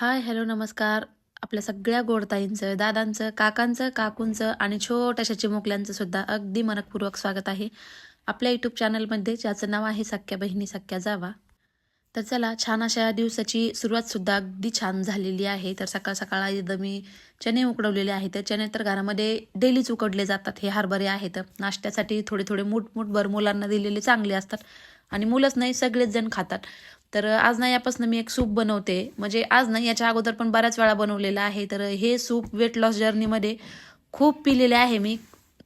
Hi hello नमस्कार. आपल्या सगळ्या गोडताईंचं दादांचं काकांचं काकूंचं आणि छोट्याशा चिमुकल्यांचं सुद्धा अगदी मनपूर्वक स्वागत आहे आपल्या यूट्यूब चॅनलमध्ये ज्याचं नाव आहे सख्या बहिणी सख्या जावा. तर चला छान अशा दिवसाची सुरुवातसुद्धा अगदी छान झालेली आहे. तर सकाळ सकाळ एकदम मी चणे उकडवलेले आहेत. तर चणे तर घरामध्ये डेलीच उकडले जातात हे हरभरे आहेत. नाश्त्यासाठी थोडे थोडे मूठ मुलांना दिलेले चांगले असतात आणि मुलंच नाही सगळेच जण खातात. तर आज ना यापासून मी एक सूप बनवते. म्हणजे आज ना याच्या अगोदर पण बऱ्याच वेळा बनवलेलं आहे. तर हे सूप वेट लॉस जर्नीमध्ये खूप पिलेले आहे मी.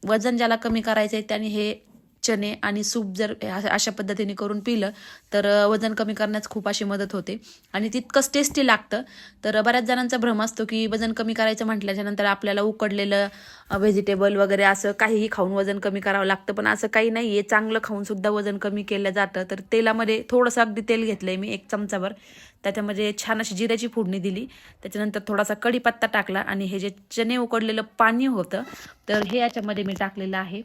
वजन ज्याला कमी करायचं आहे त्याने हे चणे आणि सूप जर अशा अशा पद्धतीने करून पिलं तर वजन कमी करण्यास खूप अशी मदत होते. आणि तितकंच टेस्टी लागतं. तर बऱ्याच जणांचा भ्रम असतो की वजन कमी करायचं म्हटल्याच्या नंतर आपल्याला उकडलेलं व्हेजिटेबल वगैरे असं काहीही खाऊन वजन कमी करावं लागतं. पण असं काही नाही आहे चांगलं खाऊन सुद्धा वजन कमी केलं जातं. तर तेलामध्ये थोडंसं अगदी तेल घेतलं आहे मी एक चमचाभर. त्याच्यामध्ये छान अशी जिऱ्याची फोडणी दिली. त्याच्यानंतर थोडासा कढीपत्ता टाकला आणि हे जे चणे उकडलेलं पाणी होतं तर हे याच्यामध्ये मी टाकलेलं आहे.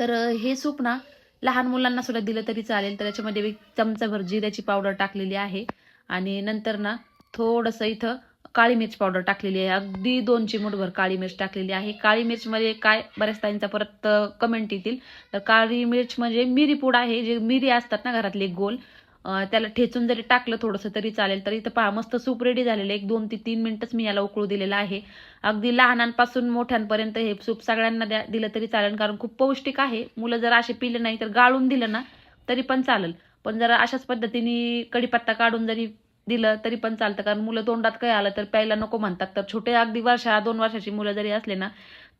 तर हे सूप ना लहान मुलांना सुद्धा दिलं तरी चालेल. तर याच्यामध्ये एक चमचाभर जिऱ्याची पावडर टाकलेली आहे. आणि नंतर ना थोडंसं इथं काळी मिरच पावडर टाकलेली आहे. अगदी दोन चिमूटभर काळी मिरच टाकलेली आहे. काळी मिर्चमध्ये काय बऱ्याच ताईंचा परत कमेंट येतील. तर काळी मिरच म्हणजे मिरी पूड आहे. जे मिरी असतात ना घरातले गोल त्याला ठेचून जरी टाकलं थोडंसं तरी चालेल तर इथं पहा मस्त सूप रेडी झालेलं आहे. एक दोन ते तीन मिनटंच मी याला उकळू दिलेलं आहे. अगदी लहानांपासून मोठ्यांपर्यंत हे सूप सगळ्यांना द्या दिलं तरी चालेल कारण खूप पौष्टिक आहे. मुलं जर असे पिले नाही तर गाळून दिलं ना तरी पण चालेल. पण जर अशाच पद्धतीने कडीपत्ता काढून जरी दिलं तरी पण चालतं कारण मुलं तोंडात काय आलं तर प्यायला नको म्हणतात. तर छोटे अगदी वर्षा दोन वर्षाची मुलं जरी असले ना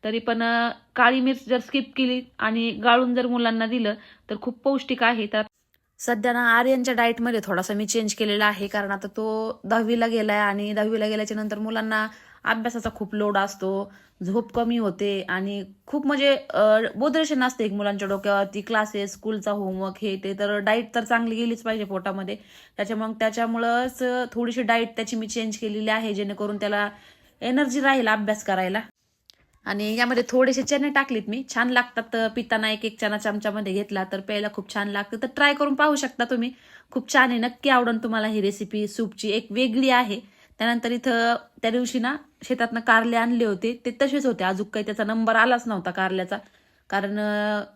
तरी पण काळी मिर्च जर स्किप केली आणि गाळून जर मुलांना दिलं तर खूप पौष्टिक आहे. तर सध्या ना आर्यनच्या डाएटमध्ये थोडासा मी चेंज केलेला आहे कारण आता तो दहावीला गेलाय आणि दहावीला गेल्याच्यानंतर मुलांना अभ्यासाचा खूप लोड असतो झोप कमी होते आणि खूप म्हणजे बोधरेशन असते एक मुलांच्या डोक्यावरती. क्लासेस स्कूलचा होमवर्क हे ते तर डाईट तर चांगली गेलीच पाहिजे पोटामध्ये. त्याच्या मग त्याच्यामुळंच थोडीशी डाईट त्याची मी चेंज केलेली आहे जेणेकरून त्याला एनर्जी राहील अभ्यास करायला. आणि यामध्ये थोडेसे चणे टाकलेत मी. छान लागतात पिताना एक एक चणा चमच्यामध्ये घेतला तर प्यायला खूप छान लागतं. तर ट्राय करून पाहू शकता तुम्ही. खूप छान आहे. नक्की आवडून तुम्हाला ही रेसिपी सूपची एक वेगळी आहे. त्यानंतर इथं त्या दिवशी ना शेतातनं कारले आणले होते. ते तसेच होते. अजून काही त्याचा नंबर आलाच नव्हता कारल्याचा. कारण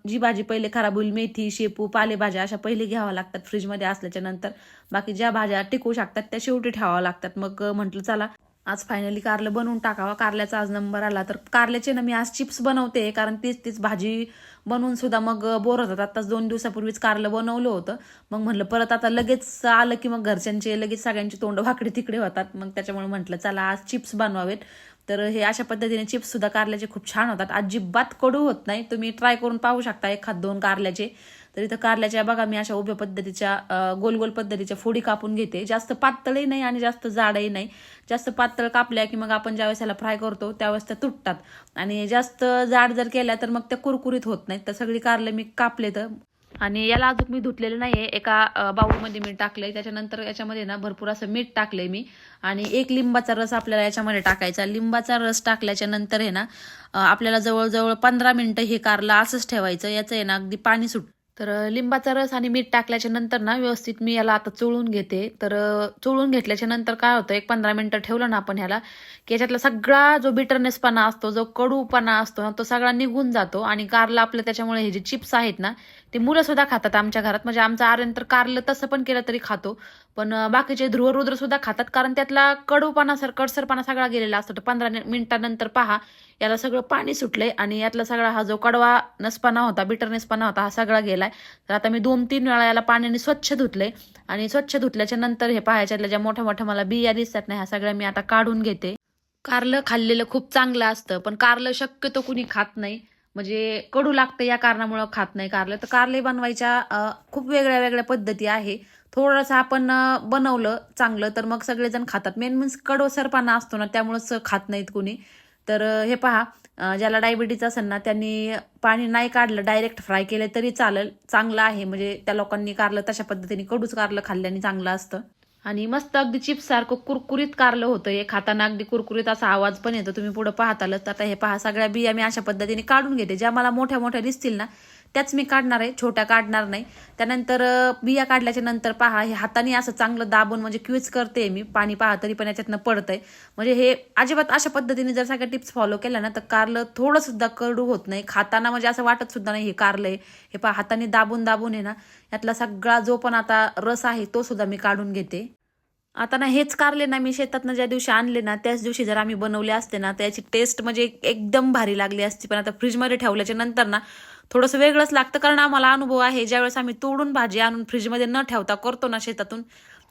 जी भाजी पहिले खराब होईल मेथी शेपू पालेभाज्या अशा पहिले घ्याव्या लागतात फ्रीजमध्ये असल्याच्या नंतर. बाकी ज्या भाज्या टिकू शकतात त्या शेवटी ठेवाव्या लागतात. मग म्हटलं चला आज फायनली कारलं बनवून टाकावा. कारल्याचा आज नंबर आला. तर कारल्याचे ना मी आज चिप्स बनवते कारण तीच तीच भाजी बनवून सुद्धा मग बोर होतात. आताच दोन दिवसापूर्वीच कारलं बनवलं होतं. मग म्हटलं परत आता लगेच आलं की मग घरच्यांचे लगेच सगळ्यांची तोंड वाकडे तिकडे होतात. मग त्याच्यामुळे म्हटलं चला आज चिप्स बनवावेत. तर हे अशा पद्धतीने चिप्स सुद्धा कारल्याचे खूप छान होतात. अजिबात कडू होत नाही. तुम्ही ट्राय करून पाहू शकता एखाद दोन कारल्याचे. तर इथं कारल्याच्या बघा मी अशा उभ्या पद्धतीच्या गोल गोल पद्धतीच्या फोडी कापून घेते. जास्त पातळही नाही आणि जास्त जाडही नाही. जास्त पातळ कापल्या की मग आपण ज्यावेळेस याला फ्राय करतो त्यावेळेस त्या तुटतात. आणि जास्त जाड जर केल्या तर मग त्या कुरकुरीत होत नाहीत. तर सगळी कारले मी कापले तर. आणि याला अजून मी धुतलेलं आहे एका बाऊलमध्ये मी टाकलंय. त्याच्यानंतर याच्यामध्ये ना भरपूर असं मीठ टाकलंय मी. आणि एक लिंबाचा रस आपल्याला याच्यामध्ये टाकायचा लिंबाचा रस टाकल्याच्या नंतर आहे ना आपल्याला जवळजवळ पंधरा मिनिटं हे कारलं असंच ठेवायचं. याचं आहे ना अगदी पाणी सुट तर लिंबाचा रस आणि मीठ टाकल्याच्या नंतर ना व्यवस्थित मी याला आता चोळून घेते. तर चोळून घेतल्याच्या नंतर काय होतं एक पंधरा मिनिटं ठेवलं ना आपण ह्याला की याच्यातला सगळा जो बिटरनेसपणा असतो जो कडूपणा असतो ना तो सगळा निघून जातो. आणि कारला आपलं त्याच्यामुळे हे जे चिप्स आहेत ना ते मुलं सुद्धा खातात आमच्या घरात. म्हणजे आमचं आर्यन तर कारलं तसं पण केलं तरी खातो. पण बाकीचे ध्रुवरुद्र सुद्धा खातात. कारण त्यातला कडूपणा सर कडसरपणा सगळा गेलेला असतो. तर पंधरा मिनिटानंतर पहा याला सगळं पाणी सुटलंय आणि यातला सगळा हा जो कडवा नसपणा होता बिटरनेसपणा होता हा सगळा गेलाय. तर आता मी दोन तीन वेळा याला पाण्याने स्वच्छ धुतले आणि स्वच्छ धुतल्याच्या नंतर हे पाहायच्यातल्या ज्या मोठ्या मोठ्या मला बिया दिसतात ना ह्या सगळ्या मी आता काढून घेते. कारलं खाल्लेलं खूप चांगलं असतं पण कारलं शक्यतो कुणी खात नाही. म्हणजे कडू लागतं या कारणामुळं खात नाही कारलं. तर कारले बनवायच्या खूप वेगळ्या वेगळ्या पद्धती आहे. थोडंसं आपण बनवलं चांगलं तर मग सगळेजण खातात. मेन मीन्स कडवसरपणा असतो ना त्यामुळंच खात नाहीत कुणी. तर हे पहा ज्याला डायबिटीज असेल ना त्यांनी पाणी नाही काढलं डायरेक्ट फ्राय केलं तरी चालेल चांगलं आहे. म्हणजे त्या लोकांनी कारलं तशा पद्धतीने कडूच कारलं खाल्ल्याने चांगलं असतं. आणि मस्त अगदी चिप्स सारखं कुरकुरीत कारलं होतं. हे खाताना अगदी कुरकुरीत असा आवाज पण येतो. तुम्ही पुढे पाहतालच. तर आता हे पहा सगळ्या बिया मी अशा पद्धतीने काढून घेते. ज्या मला मोठ्या मोठ्या दिसतील ना त्याच मी काढणार आहे छोट्या काढणार नाही. त्यानंतर बिया काढल्याच्या नंतर पहा हे हाताने असं चांगलं दाबून म्हणजे क्विच करते मी पाणी पहा तरी पण याच्यातनं पडतंय. म्हणजे हे अजिबात अशा पद्धतीने जर सगळ्या टिप्स फॉलो केल्या ना तर कारलं थोडंसुद्धा करडू कडू होत नाही. खाताना म्हणजे असं वाटत सुद्धा नाही हे कारलं आहे. हे पहा हाताने दाबून दाबून आहे ना यातला सगळा जो पण आता रस आहे तो सुद्धा मी काढून घेते. आता ना हेच कारले ना मी शेतातनं ज्या दिवशी आणले ना त्याच दिवशी जर आम्ही बनवले असते ना त्याची टेस्ट म्हणजे एकदम भारी लागली असती. पण आता फ्रीजमध्ये ठेवल्याच्या नंतर ना थोडंसं वेगळंच लागतं कारण आम्हाला अनुभव आहे ज्यावेळेस आम्ही तोडून भाजी आणून फ्रीजमध्ये न ठेवता करतो ना शेतातून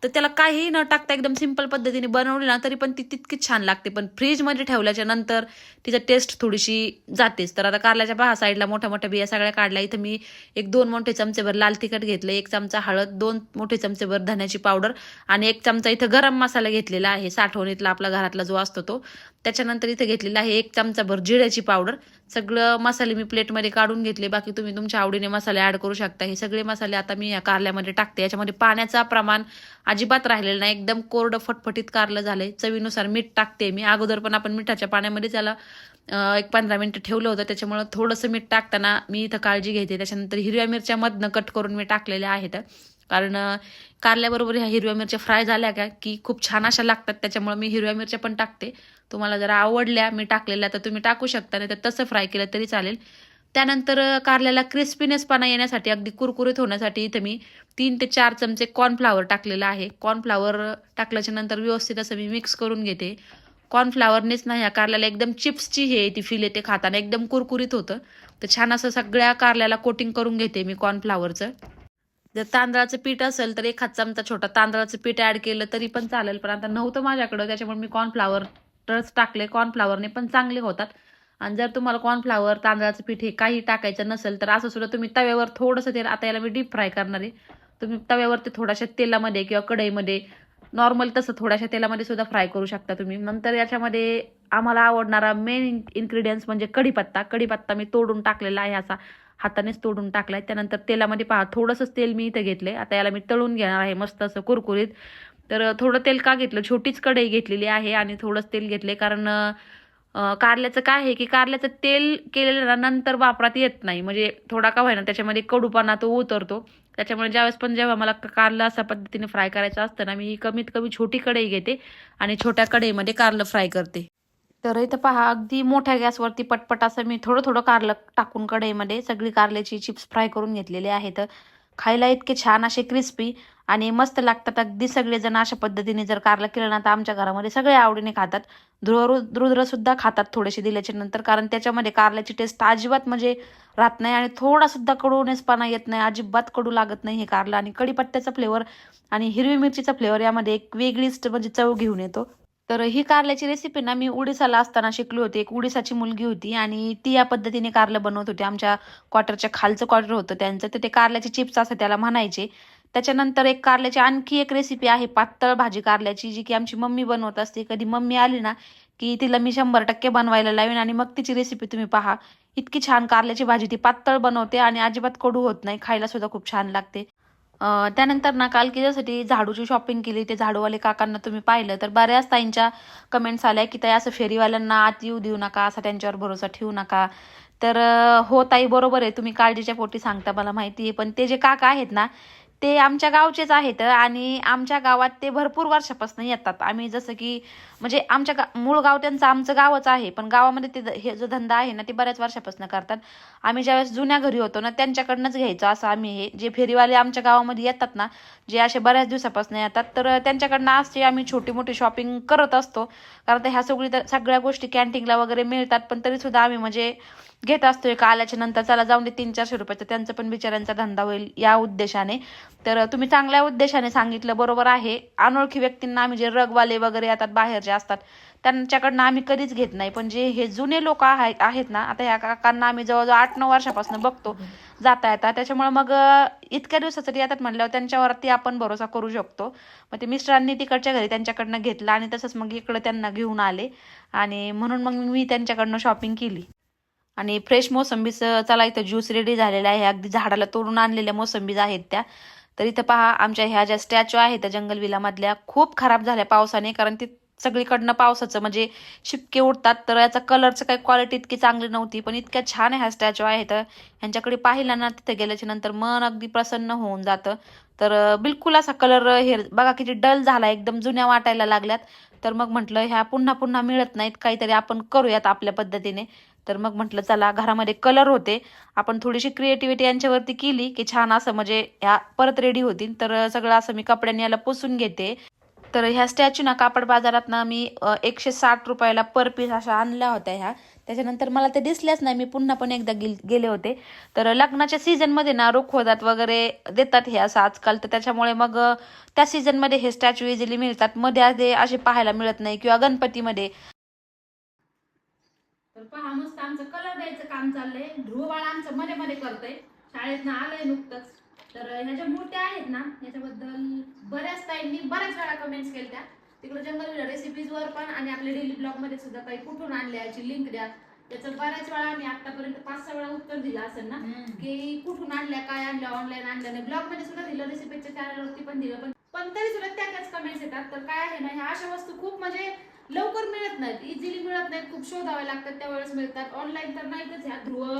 तर त्याला काहीही न टाकता एकदम सिंपल पद्धतीने बनवली ना तरी पण ती तितकीच छान लागते. पण फ्रीजमध्ये ठेवल्याच्या नंतर तिचा टेस्ट थोडीशी जातेच. तर आता कारल्याच्या पहा साईडला मोठ्या मोठ्या बिया सगळ्या काढल्या. इथं मी एक दोन मोठे चमचेभर लाल तिखट घेतलं एक चमचा हळद दोन मोठे चमचेभर धन्याची पावडर आणि एक चमचा इथं गरम मसाला घेतलेला आहे. साठवणीतला आपला घरातला जो असतो तो. त्याच्यानंतर इथं घेतलेलं आहे एक चमचाभर जिऱ्याची पावडर. सगळं मसाले मी प्लेटमध्ये काढून घेतले. बाकी तुम्ही तुमच्या आवडीने मसाले ऍड करू शकता. हे सगळे मसाले आता मी या कारल्यामध्ये टाकते. याच्यामध्ये पाण्याचा प्रमाण अजिबात राहिलेलं नाही. एकदम कोरडं फटफटीत कारलं झालंय. चवीनुसार मीठ टाकते मी. अगोदर पण आपण मिठाच्या पाण्यामध्ये त्याला एक पंधरा मिनिटं ठेवलं होतं. त्याच्यामुळं थोडंसं मीठ टाकताना मी इथं काळजी घेते. त्याच्यानंतर हिरव्या मिरच्या मधनं कट करून मी टाकलेल्या आहेत. कारण कारल्याबरोबर ह्या हिरव्या मिरच्या फ्राय झाल्या का की खूप छान अशा लागतात त्याच्यामुळे मी हिरव्या मिरच्या पण टाकते. तुम्हाला जर आवडल्या मी टाकलेल्या तर तुम्ही टाकू शकता नाही तर तसं फ्राय केलं तरी चालेल. त्यानंतर कारल्याला क्रिस्पीनेसपणा येण्यासाठी अगदी कुरकुरीत होण्यासाठी इथं मी तीन ते चार चमचे कॉर्नफ्लावर टाकलेलं आहे. कॉर्नफ्लावर टाकल्याच्या नंतर व्यवस्थित असं मी मिक्स करून घेते. कॉर्नफ्लावरनेच नाही ह्या कारल्याला एकदम चिप्सची हे ती फील येते खाताना एकदम कुरकुरीत होतं. तर छान असं सगळ्या कारल्याला कोटिंग करून घेते मी कॉर्नफ्लावरचं जर तांदळाचं पीठ असेल तर एखाद चमचा छोटा. तांदळाचं पीठ ऍड केलं तरी पण चालेल. पण आता नव्हतं माझ्याकडं. त्याच्यामुळे मी कॉर्नफ्लावरच टाकले. कॉर्नफ्लावरने पण चांगले होतात. आणि जर तुम्हाला कॉर्नफ्लावर तांदळाचं पीठ हे काही टाकायचं नसेल तर असं सुद्धा तुम्ही तव्यावर थोडंसं तेल आता याला मी डीप फ्राय करणार आहे. तुम्ही तव्यावर ते थोड्याशा तेलामध्ये किंवा कढईमध्ये नॉर्मल तसं थोड्याशा तेलामध्ये सुद्धा फ्राय करू शकता तुम्ही. नंतर याच्यामध्ये आम्हाला आवडणारा मेन इन्ग्रेडियंट्स म्हणजे कढीपत्ता. कढीपत्ता मी तोडून टाकलेला आहे असा. हातानेच तोडून टाकलाय. त्यानंतर तेलामध्ये पहा थोडंसंच तेल मी इथं घेतले आता याला मी तळून घेणार आहे मस्त असं कुरकुरीत. तर थोडं तेल का घेतलं? छोटीच कढई घेतलेली आहे आणि थोडंच तेल घेतले कारण कारल्याचं काय आहे की कारल्याचं तेल केलेलं नंतर वापरात येत नाही. म्हणजे थोडा का होईना त्याच्यामध्ये कडूपणा तो उतरतो. त्याच्यामुळे ज्यावेळेस पण जेव्हा मला कारलं अशा पद्धतीने फ्राय करायचं असतं ना मी ही कमीत कमी छोटी कढई घेते आणि छोट्या कढईमध्ये कारलं फ्राय करते. तर इथं पहा अगदी मोठ्या गॅसवरती पटपट असं मी थोडं थोडं कारलं टाकून कढईमध्ये सगळी कारल्याची चिप्स फ्राय करून घेतलेले आहेत. खायला इतके छान असे क्रिस्पी आणि मस्त लागतात. अगदी सगळेजण अशा पद्धतीने जर कारलं केलं ना तर आमच्या घरामध्ये सगळे आवडीने खातात. ध्रुव सुद्धा खातात थोडेसे दिल्याच्या नंतर कारण त्याच्यामध्ये कारल्याची टेस्ट अजिबात म्हणजे राहत नाही आणि थोडा सुद्धा कडूनेसपणा येत नाही अजिबात कडू लागत नाही हे कारलं. आणि कढीपत्त्याचा फ्लेवर आणि हिरवी मिरचीचा फ्लेवर यामध्ये एक वेगळीच म्हणजे चव घेऊन येतो. तर ही कारल्याची रेसिपी ना मी उडीसाला असताना शिकली होती. एक उडीसाची मुलगी होती आणि ती या पद्धतीने कारलं बनवत होती. आमच्या क्वार्टरच्या खालचं क्वार्टर होतं त्यांचं. तर ते कारल्याचे चिप्स असं त्याला म्हणायचे. त्याच्यानंतर एक कारल्याची आणखी एक रेसिपी आहे पातळ भाजी कारल्याची जी की आमची मम्मी बनवत असते. कधी मम्मी आली ना की तिला मी शंभर टक्के बनवायला लावेन आणि मग तिची रेसिपी तुम्ही पहा. इतकी छान कारल्याची भाजी ती पातळ बनवते आणि अजिबात कडू होत नाही. खायला सुद्धा खूप छान लागते. त्यानंतर ना काल किती झाडूची शॉपिंग केली. ते झाडूवाले काकांना तुम्ही पाहिलं. तर बऱ्याच ताईंच्या कमेंट्स आल्या की ताई असं फेरीवाल्यांना आत येऊ देऊ नका. असा त्यांच्यावर भरोसा ठेवू नका. तर हो ताई बरोबर आहे. तुम्ही काळजीच्या पोटी सांगता मला माहिती आहे पण ते जे काका आहेत ना ते आमच्या गावचेच आहेत आणि आमच्या गावात ते भरपूर वर्षापासून येतात. आम्ही जसं की म्हणजे आमच्या गा मूळ गाव त्यांचं आमचं गावच आहे पण गावामध्ये ते द- हे जो धंदा आहे ना ते बऱ्याच वर्षापासून करतात. आम्ही ज्यावेळेस जुन्या घरी होतो ना त्यांच्याकडनंच घ्यायचो. असं आम्ही हे जे फेरीवाले आमच्या गावामध्ये येतात ना जे असे बऱ्याच दिवसापासून येतात तर त्यांच्याकडनं असे आम्ही छोटी मोठी शॉपिंग करत असतो. कारण तर ह्या सगळी तर सगळ्या गोष्टी कॅन्टीनला वगैरे मिळतात पण तरी सुद्धा आम्ही म्हणजे घेत असतो एका आल्याच्यानंतर. चला जाऊन दे तीन चारशे रुपयाचं त्यांचं पण बिचाऱ्यांचा धंदा होईल या उद्देशाने. तर तुम्ही चांगल्या उद्देशाने सांगितलं बरोबर आहे. अनोळखी व्यक्तींना आम्ही जे रगवाले वगैरे येतात बाहेर जे असतात त्यांच्याकडनं आम्ही कधीच घेत नाही. पण जे हे जुने लोक आहेत आहेत ना आता ह्या काकांना आम्ही जवळजवळ आठ नऊ वर्षापासून बघतो जाता येतात त्याच्यामुळे मग इतक्या दिवसासाठी येतात म्हणल्यावर त्यांच्यावरती आपण भरोसा करू शकतो. मग ते मिस्टरांनी तिकडच्या घरी त्यांच्याकडनं घेतलं आणि तसंच मग इकडं त्यांना घेऊन आले. आणि म्हणून मग मी त्यांच्याकडनं शॉपिंग केली. आणि फ्रेश मोसंबीचं चला इथं ज्यूस रेडी झालेला आहे. अगदी झाडाला तोडून आणलेल्या मोसंबीज आहेत त्या. तर इथं पहा आमच्या ह्या ज्या स्टॅच्यू आहेत त्या जंगलविलामधल्या खूप खराब झाल्या पावसाने. कारण ती सगळीकडनं पावसाचं म्हणजे शिपके उडतात. तर याचा कलरचं काही क्वालिटी इतकी चांगली नव्हती पण इतक्या छान ह्या स्टॅच्यू आहेत. ह्यांच्याकडे पाहिला ना तिथे गेल्याच्यानंतर मन अगदी प्रसन्न होऊन जातं. तर बिलकुल असा कलर हे बघा किती डल झाला एकदम जुन्या वाटायला लागल्यात. तर मग म्हटलं ह्या पुन्हा पुन्हा मिळत नाहीत. काहीतरी आपण करूयात आपल्या पद्धतीने. तर मग म्हटलं चला घरामध्ये कलर होते. आपण थोडीशी क्रिएटिव्हिटी यांच्यावरती केली की छान असं म्हणजे ह्या परत रेडी होतील. तर सगळं असं मी कपड्यांनी याला पुसून घेते. तर ह्या स्टॅच्यू ना कापड बाजारात ना मी एकशे साठ रुपयाला पर पीस अशा आणल्या होत्या ह्या. त्याच्यानंतर मला ते दिसल्याच नाही. मी पुन्हा पण एकदा गे गेले होते. तर लग्नाच्या सीझनमध्ये ना रुखवतात वगैरे देतात हे असं आजकाल. तर त्याच्यामुळे मग त्या सीझनमध्ये हे स्टॅच्यू इझिली मिळतात. मध्ये आधे असे पाहायला मिळत नाही. किंवा गणपतीमध्ये तर पहा मस्त आमचं कलर द्यायचं काम चाललंय. ध्रुव बाळ आमचं मध्ये मध्ये करतोय. शाळेत आलंय नुकतंच. तर ह्या ज्या मूर्त्या आहेत ना ह्याच्याबद्दल बऱ्याच ताईंनी बऱ्याच वेळा कमेंट्स केल्या तिकडे जंगल रेसिपीज वर पण आणि आपल्या डेली ब्लॉगमध्ये सुद्धा काही कुठून आणल्या याची लिंक द्या. त्याचं बऱ्याच वेळा आम्ही आतापर्यंत पाच सहा वेळा उत्तर दिलं असेल ना की कुठून आणल्या काय आणल्या ऑनलाईन आणल्या. नाही ब्लॉगमध्ये सुद्धा दिलं रेसिपीच्या चॅनलवरती पण दिलं. पण पण तरी सुद्धा त्या त्याच कमेंट्स येतात. तर काय आहे ना ह्या अशा वस्तू खूप म्हणजे लवकर मिळत नाहीत. इझिली मिळत नाहीत. खूप शोधावे लागतात. त्यावेळेस मिळतात. ऑनलाईन तर नाहीतच ह्या ध्रुव.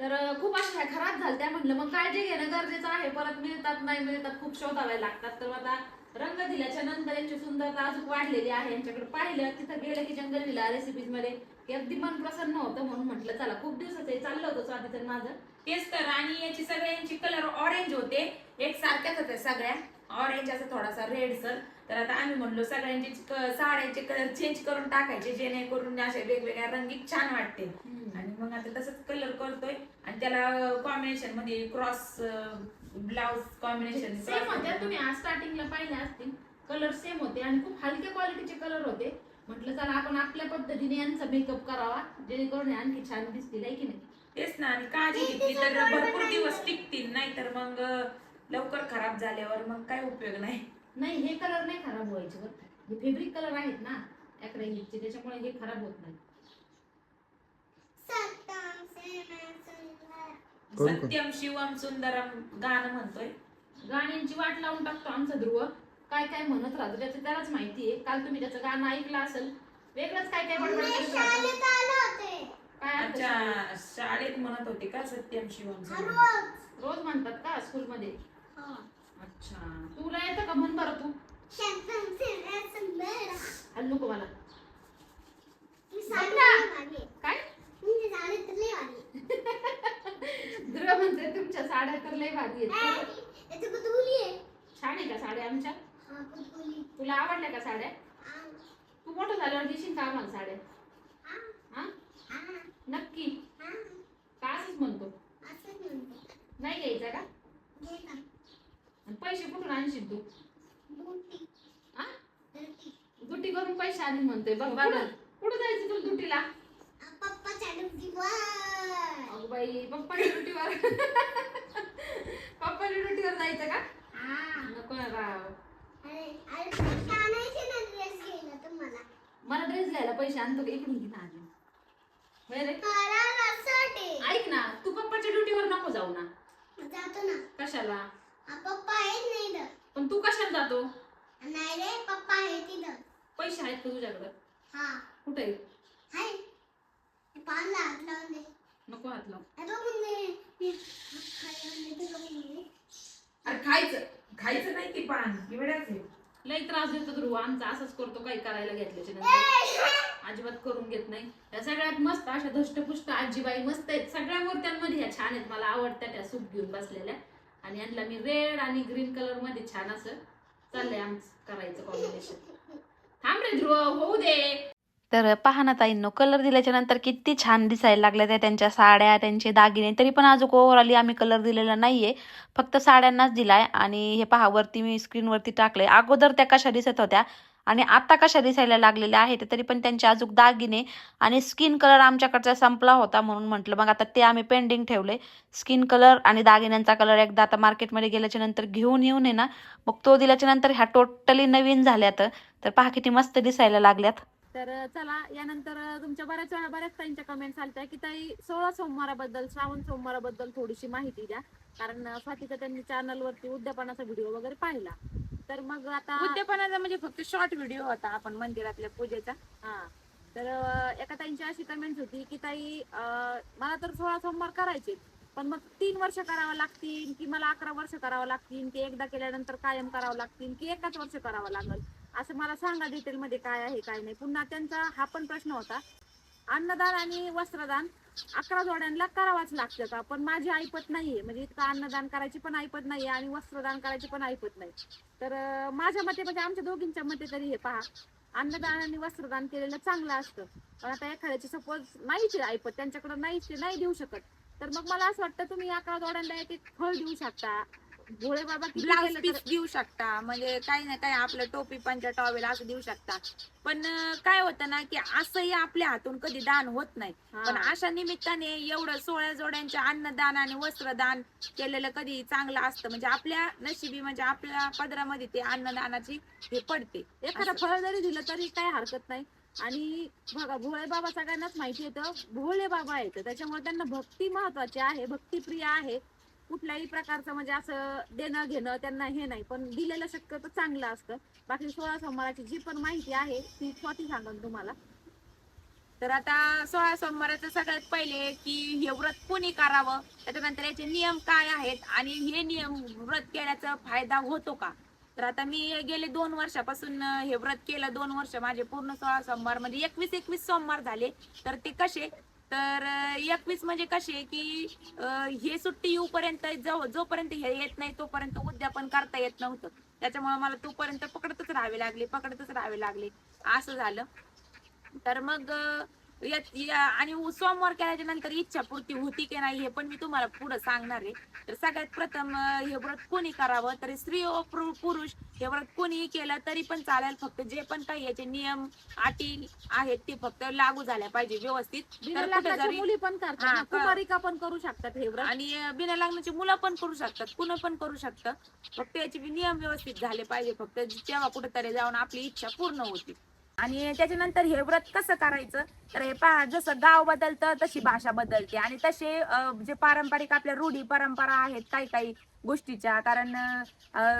तर खूप अशा ह्या खराब झाल्या म्हणलं मग काळजी घेणं गरजेचं आहे. परत मिळतात नाही मिळतात खूप शोधावे लागतात. तर आता रंग दिल्याच्या नंतर यांची सुंदरता अजून वाढलेली आहे. यांच्याकडे पाहिलं तिथं गेलं की जंगल दिला रेसिपीजमध्ये. अगदी मन प्रसन्न होतं म्हणून म्हटलं चला खूप दिवसाचं हे चाललं होतं स्वातीचं माझं. तेच तर. आणि याची सगळ्यांची कलर ऑरेंज होते. एक सारख्याच होत्या सगळ्या. ऑरेंज असं थोडासा रेड सर तर आता आम्ही म्हणलो सगळ्यांचे साड्यांचे कलर चेंज करून टाकायचे जेणेकरून अशा वेगवेगळ्या रंगीत छान वाटते आणि मग आता तसंच कलर करतोय. आणि त्याला कॉम्बिनेशनमध्ये क्रॉस ब्लाउज कॉम्बिनेशन सेम होत्या तुम्ही आज स्टार्टिंगला पाहिल्या असतील. कलर सेम होते आणि खूप हलक्या क्वालिटीचे कलर होते. म्हटलं चला आपण आपल्या पद्धतीने यांचा मेकअप करावा जेणेकरून हे आणखी छान दिसतील आहे की नाही? तेच ना आणि काळजी घेतली तर भरपूर दिवस टिकतील. नाही तर मग लवकर खराब झाल्यावर मग काय उपयोग नाही. नाही हे कलर नाही खराब व्हायचे बरं हे फेब्रिक कलर आहेत ना ऍक्रेलिकचे त्याच्यामुळे हे खराब होत नाही. कोण कोण? सत्यम शिवम सुंदरम गाणं म्हणतोय. गाण्यांची वाट लावून टाकतो आमचा ध्रुव. काय काय म्हणत राहतो त्याचं त्यालाच माहिती आहे. काल तुम्ही त्याचं गाणं ऐकलं असेल वेगळंच काय काय बडबड करत राहतो. काय अर्थ अच्छा शाळेत? म्हणत होते का सत्यम शिवम सुंदरम? रोज. म्हणतात का स्कूलमध्ये? अच्छा. तुला येतं का? म्हण बरं तू. हल्लू नको मला. काय? ध्रुव म्हणते तुमच्या साड्या तर लय भारी आहेत. छान आहे का साड्या आमच्या? तुला आवडल्या का साड्या? तू मोठं झाल्यावर देशील का आम्हाला साड्या? हा नक्की. का असंच म्हणतो? नाही घ्यायचा का? पैसे कुठून आणशील तू? हा दुटी करून पैसे आणीन म्हणतोय बघ बघ कुठं जायचं तुला दुटीला अगं बाई पप्पाच्या ड्युटीवर. पप्पाच्या ड्युटीवर जायचं का? नको ना राव. मला ड्रेस घ्यायला पैसे आणतो का? इकडून घे ना आधी ऐक ना तू पप्पाच्या ड्युटीवर नको जाऊ ना. जातो ना. कशाला? पप्पा आहेत नाही इथं. पण तू कशाला जातो? नाही रे पप्पा आहे तिथं पैसे आहेत का तुझ्याकडं? हा. कुठे हाय. पान हात लावून दे. नको हात लाव. म्हणजे लावून म्हणजे. अरे खायचं. खायचं नाही ते पान. एवढ्याच आहे. लई त्रास देतो ध्रुव. आमचा असंच करतो काही करायला घेतल्याच्या नंतर. अजिबात करून घेत नाही. त्या सगळ्यात मस्त अशा धष्टपुष्ट आजीबाई मस्त आहेत. सगळ्या मूर्त्यांमध्ये ह्या छान आहेत. मला आवडत्या त्या सूप घेऊन बसलेल्या. आणि यांना मी रेड आणि ग्रीन कलरमध्ये छान असं चाललंय आमचं करायचं कॉम्बिनेशन थांब रे ध्रुव होऊ दे. तर पहा ना ताईंनो कलर दिल्याच्या नंतर किती छान दिसायला लागल्या त्या त्यांच्या साड्या त्यांचे दागिने. तरी पण अजून ओव्हरऑली आम्ही कलर दिलेला नाहीये. फक्त साड्यांनाच दिलाय आणि हे पहा वरती मी स्क्रीनवरती टाकलंय. अगोदर त्या कशा दिसत होत्या? आणि आता कशा दिसायला लागलेल्या आहेत तरी पण त्यांचे अजून दागिने आणि स्किन कलर आमच्याकडचा संपला होता म्हणून म्हटलं. मग आता ते आम्ही पेंडिंग ठेवले स्किन कलर आणि दागिन्यांचा कलर एकदा आता मार्केटमध्ये गेल्याच्यानंतर घेऊन येऊन आहे ना. मग तो दिल्याच्या नंतर ह्या टोटली नवीन झाल्यात. तर पहा किती मस्त दिसायला लागल्यात. तर चला यानंतर तुमच्या बऱ्याच वेळा बऱ्याच ताईंच्या कमेंट्स आल्या की ताई सोळा सोमवाराबद्दल श्रावण सोमवाराबद्दल थोडीशी माहिती द्या. कारण स्वातीचा त्यांनी चॅनलवरती उद्यापनाचा व्हिडिओ वगैरे पाहिला. तर मग आता उद्यापनाचा म्हणजे फक्त शॉर्ट व्हिडिओ होता आपण मंदिरातल्या पूजेचा. हा. तर एका ताईंची अशी कमेंट होती की ताई अं, मला तर सोळा सोमवार करायचे पण मग तीन वर्ष करावं लागतील की मला अकरा वर्ष करावं लागतील की एकदा केल्यानंतर कायम करावं लागतील की एकाच वर्ष करावं लागेल? असं मला सांगा डिटेल मध्ये काय आहे काय नाही. पुन्हा त्यांचा हा पण प्रश्न होता अन्नदान आणि वस्त्रदान अकरा जोड्यांना करावाच लागतं का पण माझी ऐपत नाहीये. म्हणजे इतकं अन्नदान करायची पण ऐपत नाहीये आणि वस्त्रदान करायची पण ऐपत नाही. तर माझ्या मते म्हणजे आमच्या दोघींच्या मते तरी हे पहा. अन्नदान आणि वस्त्रदान केलेलं चांगलं असतं. पण आता एखाद्याची सपोज नाहीच ऐपत त्यांच्याकडे नाहीच ते नाही देऊ शकत. तर मग मला असं वाटतं तुम्ही अकरा जोड्यांना एक एक फळ देऊ शकता. भोळे बाबा किती केलं पीस तर- देऊ शकता. म्हणजे काही ना काही आपलं टोपी पंचा टॉवेल असं देऊ शकता. पण अं, काय होतं ना की असंही आपल्या हातून कधी दान होत नाही. हा. पण अशा निमित्ताने एवढं सोळा जोड्यांचे अन्नदान आणि वस्त्रदान केलेलं कधी चांगलं असतं. म्हणजे आपल्या नशिबी म्हणजे आपल्या पदरामध्ये ते अन्नदानाची हे पडते. एखादं असं. फळ जरी दिलं तरी काही हरकत नाही. आणि बघा भोळे बाबा सगळ्यांनाच माहिती येतं भोळे बाबा आहेत. त्याच्यामुळे त्यांना भक्ती महत्वाची आहे भक्तिप्रिय आहे. कुठल्याही प्रकारचं म्हणजे असं देणं घेणं त्यांना हे नाही पण दिलेलं शक्यतो चांगलं असतं. बाकी सोळा सोमवाराची जी पण माहिती आहे ती स्वतः सांगन तुम्हाला. तर आता सोळा सोमवाराचं सगळ्यात पहिले की हे व्रत कोणी करावं? त्याच्यानंतर याचे नियम काय आहेत? आणि हे नियम व्रत केल्याचा फायदा होतो का? तर आता मी गेले दोन वर्षापासून हे व्रत केलं दोन वर्ष. माझे पूर्ण सोळा सोमवार म्हणजे एकवीस एकवीस सोमवार झाले. तर ते कसे? तर एकवीस म्हणजे कसे की हे सुट्टी येऊपर्यंत जो जोपर्यंत हे येत नाही तोपर्यंत उद्यापन करता येत नव्हतं. त्याच्यामुळे मला तोपर्यंत पकडतच राहावे लागले पकडतच राहावे लागले. असं झालं. तर मग आणि सोमवार केल्याच्यानंतर इच्छा पूर्ती होती की नाही हे पण मी तुम्हाला पुढे सांगणार आहे. तर सगळ्यात प्रथम हे व्रत कोणी करावं? तर स्त्री व पुरु- पुरुष हे व्रत कोणीही केलं तरी पण चालेल. फक्त जे पण काही याचे नियम अटी आहेत ते फक्त लागू झाल्या पाहिजे व्यवस्थित. मुली पण करतात पण करू शकतात हे व्रत. आणि बिना लग्नाची मुलं पण करू शकतात कुणं पण करू शकतं. फक्त याचे नियम व्यवस्थित झाले पाहिजे. फक्त तेव्हा कुठेतरी जाऊन आपली इच्छा पूर्ण होती. आणि त्याच्यानंतर हे व्रत कसं करायचं? तर हे पहा जसं गाव बदलतं तशी भाषा बदलते. आणि तसे जे पारंपरिक आपल्या रूढी परंपरा आहेत काही काही गोष्टीच्या. कारण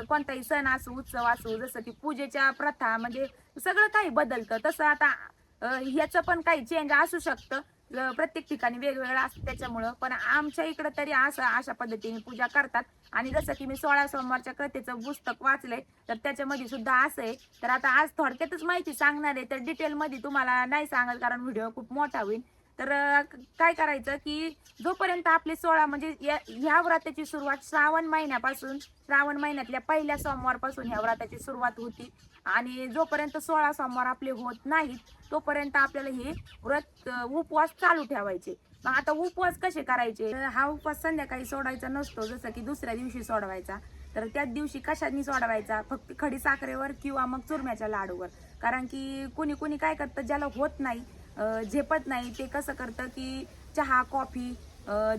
कोणताही सण असो उत्सव असो जसं की पूजेच्या प्रथा म्हणजे सगळं काही बदलतं. तसं आता ह्याचं पण काही चेंज असू शकतं. प्रत्येक ठिकाणी वेगवेगळं असतं त्याच्यामुळं. पण आमच्या इकडं तरी असं अशा पद्धतीने पूजा करतात. आणि जसं की मी सोळा सोमवारच्या कथेचं पुस्तक वाचलंय तर त्याच्यामध्ये सुद्धा असं आहे. तर आता आज थोडक्यातच माहिती सांगणार आहे तर डिटेलमध्ये तुम्हाला नाही सांगत कारण व्हिडिओ खूप मोठा होईल. तर काय करायचं की जोपर्यंत आपले सोळा म्हणजे या- ह्या व्रताची सुरुवात श्रावण महिन्यापासून श्रावण महिन्यातल्या पहिल्या सोमवारपासून ह्या व्रताची सुरुवात होती आणि जोपर्यंत सोळा सोमवार आपले होत नाहीत तोपर्यंत आपल्याला हे व्रत उपवास चालू ठेवायचे. मग आता उपवास कसे करायचे? हा उपवास संध्याकाळी सोडायचा नसतो जसं की दुसऱ्या दिवशी सोडवायचा. तर त्याच दिवशी कशाने सोडवायचा? फक्त खडी साखरेवर किंवा मग चुरम्याच्या लाडूवर. कारण की कुणी कुणी काय करतं ज्याला होत नाही झेपत नाही ते कसं करतं की चहा कॉफी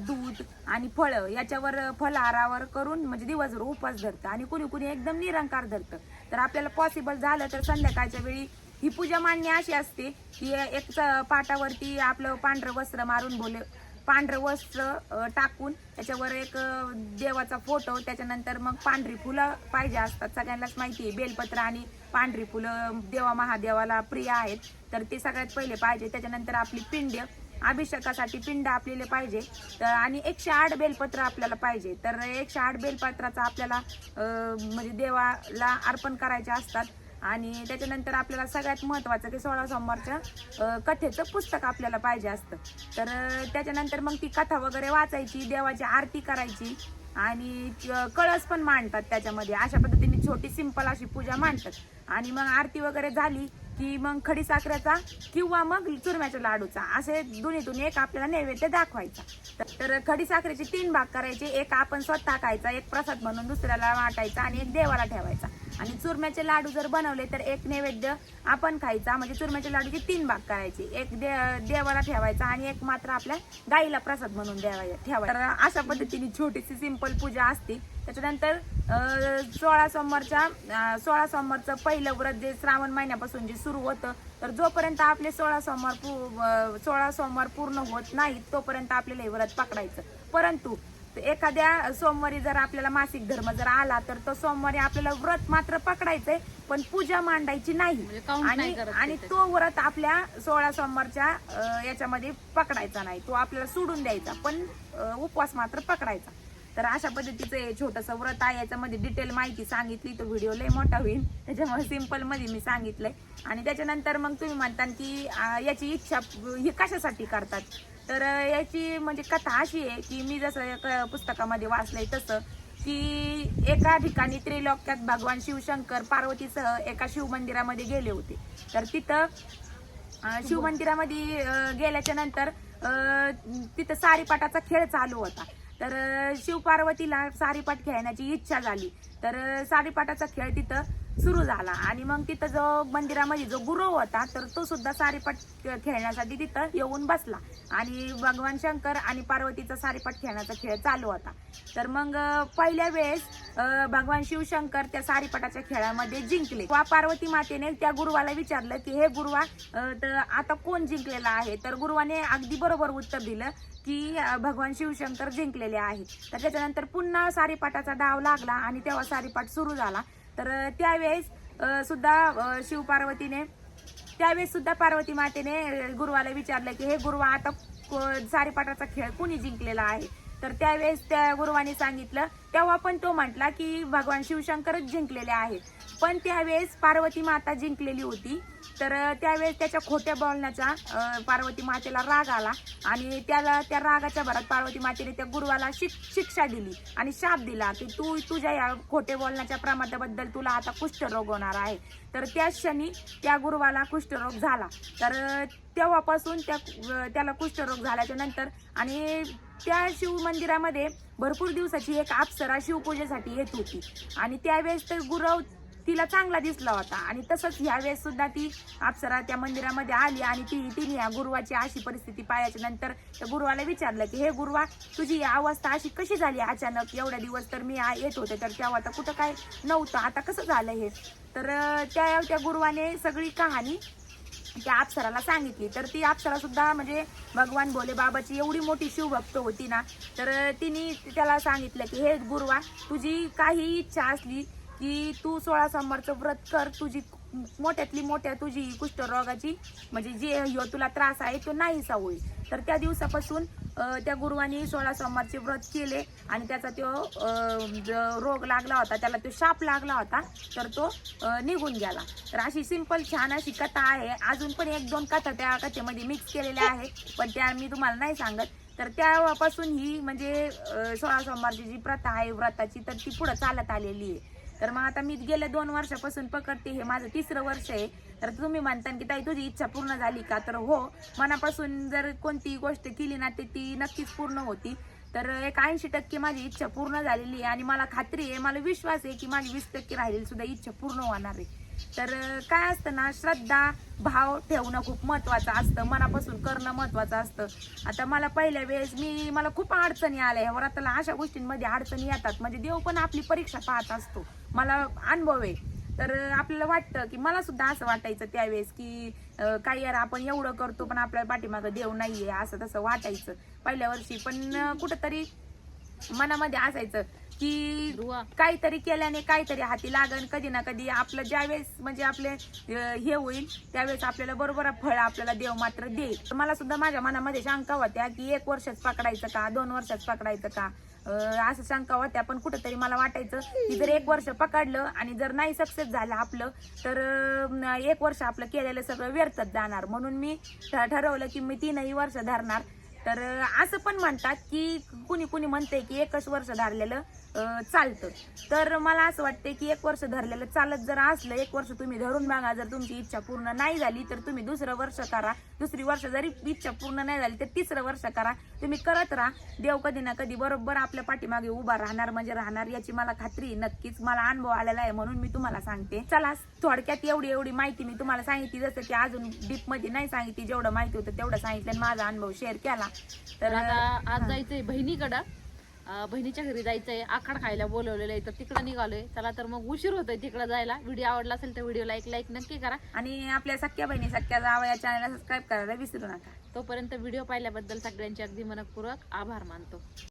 दूध आणि फळं याच्यावर फळहारावर करून म्हणजे दिवसभर उपवास धरतं. आणि कुणी कुणी एकदम निरंकार धरतं. तर आपल्याला पॉसिबल झालं तर संध्याकाळच्या वेळी ही पूजा मांडणी अशी असते की एक पाटावरती आपलं पांढरं वस्त्र मारून बोल पांढरं वस्त्र टाकून त्याच्यावर एक देवाचा फोटो त्याच्यानंतर मग पांढरी फुलं पाहिजे असतात. सगळ्यांनाच माहिती आहे बेलपत्र आणि पांढरी फुलं देवा महादेवाला प्रिय आहेत. तर ते सगळ्यात पहिले पाहिजे. त्याच्यानंतर आपली पिंड अभिषेकासाठी पिंड आपल्याला पाहिजे. तर आणि एकशे आठ बेलपत्र आपल्याला पाहिजे. तर एकशे आठ बेलपत्राचा आपल्याला म्हणजे देवाला अर्पण करायचे असतात. आणि त्याच्यानंतर आपल्याला सगळ्यात महत्त्वाचं की सोळा सोमवारच्या कथेचं पुस्तक आपल्याला पाहिजे असतं. तर त्याच्यानंतर मग ती कथा वगैरे वाचायची देवाची आरती करायची. आणि कळस पण मांडतात त्याच्यामध्ये. अशा पद्धतीने छोटी सिंपल अशी पूजा मांडतात. आणि मग आरती वगैरे झाली की मग खडी साखरेचा किंवा मग चुरम्याच्या लाडूचा. असे दोन्हीतून एक आपल्याला नैवेद्य दाखवायचा. तर- तर खडी साखरेचे तीन भाग करायचे. एक आपण स्वतः खायचा एक प्रसाद म्हणून दुसऱ्याला वाटायचा आणि एक देवाला ठेवायचा. आणि चुरम्याचे लाडू जर बनवले तर एक नैवेद्य आपण खायचा. म्हणजे चुरम्याच्या लाडूचे तीन भाग करायचे. एक दे देवाला ठेवायचा आणि एक मात्र आपल्या गाईला प्रसाद म्हणून द्यावा ठेवायचा. तर अशा पद्धतीने छोटीशी सिंपल पूजा असते. त्याच्यानंतर सोळा सोमवारच्या सोळा सोमवारचं पहिलं व्रत जे श्रावण महिन्यापासून जे सुरू होतं तर जोपर्यंत आपले सोळा सोमवार पू- सोळा सोमवार पूर्ण होत नाहीत तोपर्यंत आपल्याला हे व्रत पकडायचं. परंतु एखाद्या सोमवारी जर आपल्याला मासिक धर्म जर आला तर तो सोमवारी आपल्याला व्रत मात्र पकडायचंय पण पूजा मांडायची नाही. म्हणजे आणि आणि ते व्रत आपल्या सोळा सोमवारच्या याच्यामध्ये पकडायचा नाही. तो आपल्याला सोडून द्यायचा पण उपवास मात्र पकडायचा. तर अशा पद्धतीचं हे छोटंसं व्रत आहे. याच्यामध्ये डिटेल माहिती सांगितली तो व्हिडिओ लय मोठा होईल. त्याच्यामुळे सिम्पलमध्ये मी मी सांगितलंय. आणि त्याच्यानंतर मग तुम्ही म्हणता की याची इच्छा ही कशासाठी करतात? तर याची म्हणजे कथा अशी आहे की मी जसं एका पुस्तकामध्ये वाचलंय तसं की एका ठिकाणी त्रिलोक्यात भगवान शिवशंकर पार्वतीसह एका शिवमंदिरामध्ये गेले होते. तर तिथं शिवमंदिरामध्ये गेल्याच्यानंतर तिथं सारीपाटाचा खेळ चालू होता. तर शिवपार्वतीला सारीपाट खेळण्याची इच्छा झाली. तर सारीपाटाचा खेळ तिथं सुरू झाला. आणि मग तिथं जो मंदिरामध्ये जो गुरु होता तर तो सुद्धा सारीपाट खेळण्यासाठी तिथं येऊन बसला. आणि भगवान शंकर आणि पार्वतीचा सारीपाट खेळण्याचा खेळ चालू होता. तर मग पहिल्या वेळेस भगवान शिवशंकर त्या सारीपाटाच्या खेळामध्ये जिंकले. वा पार्वती मातेने त्या गुरुवाला विचारलं की हे गुरुवा तर आता कोण जिंकलेला आहे? तर गुरुवाने अगदी बरोबर उत्तर दिलं की भगवान शिवशंकर जिंकलेले आहेत. तर त्याच्यानंतर पुन्हा सारीपाटाचा डाव लागला आणि तेव्हा सारीपाट सुरू झाला. तर त्यावेळेस सुद्धा शिवपार्वतीने त्यावेळेस सुद्धा पार्वती मातेने गुरुवाला विचारलं की हे गुरुवा आता को- सारीपाटाचा खेळ कुणी जिंकलेला आहे? तर त्यावेळेस त्या गुरुवाने सांगितलं. तेव्हा पण तो म्हटला की भगवान शिवशंकरच जिंकलेले आहेत. पण त्यावेळेस पार्वती माता जिंकलेली होती. तर त्यावेळेस त्याच्या खोट्या बोलण्याचा पार्वती मातेला राग आला आणि त्याला त्या रागाच्या भरात पार्वती मातेने त्या गुरुवाला शिक शिक्षा दिली आणि शाप दिला की तू तुझ्या या खोटे बोलण्याच्या प्रमादाबद्दल तुला आता कुष्ठरोग होणार आहे. तर त्या क्षणी त्या गुरुवाला कुष्ठरोग झाला. तर तेव्हापासून त्या त्याला कुष्ठरोग झाल्याच्यानंतर आणि त्या शिव मंदिरामध्ये भरपूर दिवसाची एक अप्सरा शिवपूजेसाठी येत होती. आणि त्यावेळेस तर गुरव तिला चांगला दिसला होता. आणि तसंच ह्यावेळेस सुद्धा ती अप्सरा त्या मंदिरामध्ये आली आणि ती तिने या गुरुवाची अशी परिस्थिती पाहिल्याच्या नंतर त्या गुरुवाला विचारलं की हे गुरुवा तुझी ही अवस्था अशी कशी झाली अचानक? एवढ्या दिवस तर मी येत होते तर तेव्हा आता कुठं काय नव्हतं. आता कसं झालं हे? तर त्या त्या गुरुवाने सगळी कहाणी त्या अप्सराला सांगितली. तर ती अप्सरा सुद्धा म्हणजे भगवान भोले बाबाची एवढी मोठी शिवभक्त होती ना तर तिने त्याला सांगितलं की हे गुरुवा तुझी काही इच्छा असली की तू सोळा सोमवारचं व्रत कर तुझी मोठ्यातली मोठ्या तुझी कुष्ठरोगाची म्हणजे जे तुला त्रास आहे तो नाहीसा होईल. तर त्या दिवसापासून त्या गुरुवानी सोळा सोमवारचे व्रत केले आणि त्याचा तो रोग लागला होता त्याला तो शाप लागला होता तर तो निघून गेला. तर अशी सिंपल छान अशी कथा आहे. अजून पण एक दोन कथा त्या कथेमध्ये मिक्स केलेल्या आहे पण त्या मी तुम्हाला नाही सांगत. तर त्यापासून ही म्हणजे सोळा सोमवारची जी प्रथा आहे व्रताची तर ती पुढं चालत आलेली आहे. तर मग आता मी गेल्या दोन वर्षापासून पकडते हे माझं तिसरं वर्ष आहे. तर तुम्ही म्हणता की ताई तुझी इच्छा पूर्ण झाली का? तर हो मनापासून जर कोणती गोष्ट केली ना ते ती नक्कीच पूर्ण होती. तर एक ऐंशी टक्के माझी इच्छा पूर्ण झालेली आहे आणि मला खात्री आहे मला विश्वास आहे की माझी वीस टक्के राहिलेली सुद्धा इच्छा पूर्ण होणार आहे. तर काय असतं ना श्रद्धा भाव ठेवणं खूप महत्वाचं असतं मनापासून करणं महत्वाचं असतं. आता मला पहिल्या वेळेस मी मला खूप अडचणी आल्या. ह्या व्रताला अशा गोष्टींमध्ये अडचणी येतात. म्हणजे देव पण आपली परीक्षा पाहत असतो. मला अनुभव आहे. तर आपल्याला वाटतं की मला सुद्धा असं वाटायचं त्यावेळेस की काय यार आपण एवढं करतो पण आपल्या पाठीमागं देव नाहीये असं तसं वाटायचं पहिल्या वर्षी. पण कुठंतरी मनामध्ये असायचं की काहीतरी केल्याने काहीतरी हाती लागन कधी ना कधी आपलं ज्यावेळेस म्हणजे आपले हे होईल त्यावेळेस आपल्याला बरोबर फळ आपल्याला देव मात्र देईल. तर मला सुद्धा माझ्या मनामध्ये शंका होत्या की एक वर्षात पकडायचं का दोन वर्षात पकडायचं का? असं शंका होत्या पण कुठंतरी मला वाटायचं की जर एक वर्ष पकडलं आणि जर नाही सक्सेस झालं आपलं तर एक वर्ष आपलं केलेलं सगळं व्यर्थच जाणार. म्हणून मी ठरवलं की मी तीनही वर्ष धरणार. तर असं पण म्हणतात की कुणी कुणी म्हणते की एकच वर्ष धरलेलं चालतं. तर मला असं वाटते की एक वर्ष धरलेलं चालत जर असलं एक वर्ष तुम्ही धरून बघा जर तुमची इच्छा पूर्ण नाही झाली तर तुम्ही दुसरं वर्ष करा. दुसरी वर्ष जरी इच्छा पूर्ण नाही झाली तर तिसरं वर्ष करा. तुम्ही करत राहा. देव कधी ना कधी बरोबर आपल्या पाठीमागे उभा राहणार म्हणजे राहणार याची मला खात्री नक्कीच. मला अनुभव आलेला आहे म्हणून मी तुम्हाला सांगते. चला थोडक्यात एवढी एवढी माहिती मी तुम्हाला सांगितली. जसं की अजून डीपमध्ये नाही सांगितली जेवढं माहिती होतं तेवढं सांगितलं आणि माझा अनुभव शेअर केला. तर आता आज जायचंय बहिणीकडं. बहिणीच्या घरी जायचंय. आखाड खायला बोलवलेलं आहे. तर तिकडं निघालोय. चला तर मग उशीर होतोय तिकडं जायला. व्हिडिओ आवडला असेल तर व्हिडिओला एक लाईक नक्की करा. आणि आपल्या सख्या बहिणी सख्या जावं या चॅनलला सबस्क्राईब करायला विसरू नका. तोपर्यंत व्हिडिओ पाहिल्याबद्दल सगळ्यांचे अगदी मनपूर्वक आभार मानतो.